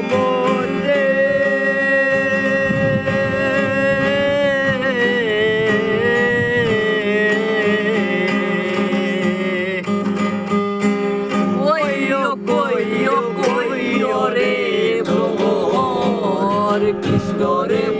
ভ্রমণ রে কইও কইও কইও রে ভ্রমর কৃষ্ণ রে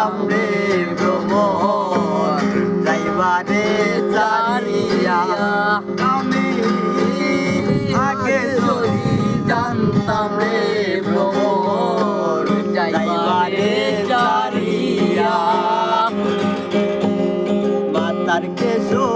রে ভ্রমণ যাইবারে চারিয়া। আমি আগে যদি জানতাম রে ভ্রমণ যাইবারে চারিয়া। মাতার কেশো